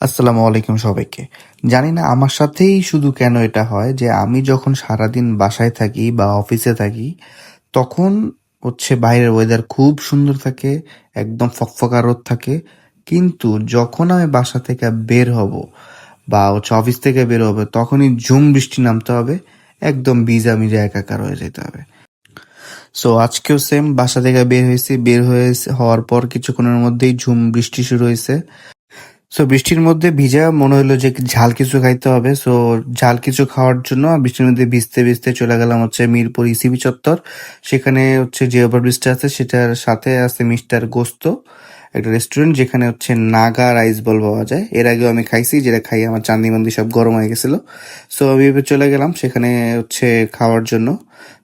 আসসালামু আলাইকুম সবাইকে। জানি না আমার সাথেই শুধু কেন এটা হয় যে আমি যখন সারাদিন বাসায় থাকি বা অফিসে থাকি, তখন হচ্ছে বাইরের ওয়েদার খুব সুন্দর থাকে, একদম ফকফকা রোদ থাকে। কিন্তু যখন আমি বাসা থেকে বের হব বা হচ্ছে অফিস থেকে বের হবে, তখনই ঝুম বৃষ্টি নামতে হবে, একদম ভিজা মিজা একাকার হয়ে যেতে হবে। সো আজকেও সেম বাসা থেকে বের হয়েছি। বের হয়ে হওয়ার পর কিছুক্ষণের মধ্যেই ঝুম বৃষ্টি শুরু হয়েছে। সো বৃষ্টির মধ্যে ভিজা, মনে হলো যে ঝাল কিছু খাইতে হবে। সো ঝাল কিছু খাওয়ার জন্য বৃষ্টির মধ্যে ভিজতে ভিজতে চলে গেলাম হচ্ছে মিরপুর ইসিবি চত্বর। সেখানে হচ্ছে যে ওভার ব্রিজটা আছে, সেটার সাথে আছে মিস্টার গোস্ত, একটা রেস্টুরেন্ট যেখানে হচ্ছে নাগা রাইস বল পাওয়া যায়। এর আগেও আমি খাইছি, যেটা খাই আমার চান্দি মান্দি সব গরম হয়ে গেছিল। সো আমি চলে গেলাম সেখানে হচ্ছে খাওয়ার জন্য।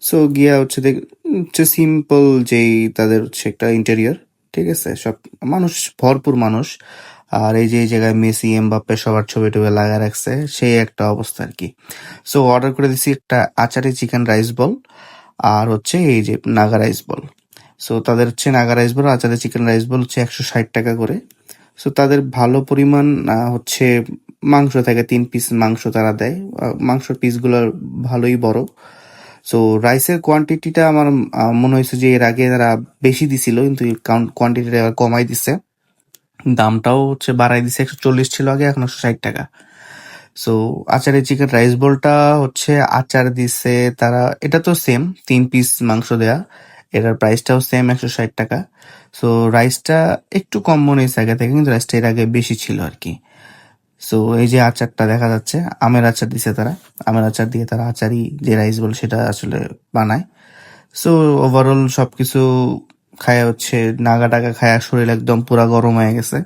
সো গিয়া হচ্ছে দেখ, হচ্ছে সিম্পল যেই তাদের হচ্ছে একটা ইন্টেরিয়র ঠিক আছে? সব মানুষ, ভরপুর মানুষ। আর এই যে এই জায়গায় মেসি, এমবাপ্পে সবার ছবি টবি লাগা রাখছে, সেই একটা অবস্থা আর কি। সো অর্ডার করে দিছি একটা আচারি চিকেন রাইস বল আর হচ্ছে এই যে নাগা রাইস বল সো তাদের হচ্ছে নাগা রাইস বল আচারে চিকেন রাইস বল হচ্ছে একশো ষাট টাকা করে। সো তাদের ভালো পরিমাণ হচ্ছে মাংস থাকে, তিন পিস মাংস তারা দেয়। মাংসর পিসগুলো ভালোই বড়। সো রাইসের কোয়ান্টিটিটা আমার মনে হয়েছে যে এর আগে তারা বেশি দিছিল, কিন্তু কোয়ান্টিটিটা কমাই দিছে। দামটাও হচ্ছে বাড়াই দিছে, একশো চল্লিশ ছিল আগে, এখন একশো ষাট টাকা। সো আচারে চিকেন রাইস বোলটা হচ্ছে আচার দিছে তারা, এটা তো সেম তিন পিস মাংস দেয়া, এটার প্রাইসটাও সেম একশো ষাট টাকা। সো রাইসটা একটু কম মনে হয়েছে আগে থেকে, কিন্তু রাইসটা এর আগে বেশি ছিল আর কি। সো এই যে আচারটা দেখা যাচ্ছে, আমের আচার দিছে তারা, আমের আচার দিয়ে তারা আচারই যে রাইস বল সেটা আসলে বানায়। সো ওভারঅল সবকিছু খায়া হচ্ছে, নাগা টাগা খায়া শরীর একদম পুরা গরম হয়ে গেছে।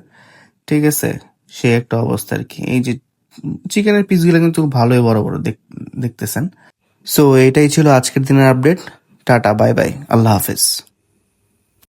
ঠিক আছে? সে একটা অবস্থা আর কি। এই যে চিকেনের পিসগুলো কিন্তু ভালোই বড় বড় দেখ- দেখতেছেন। সো এটাই ছিল আজকের দিনের আপডেট টাটা, বাই বাই। আল্লাহ হাফেজ।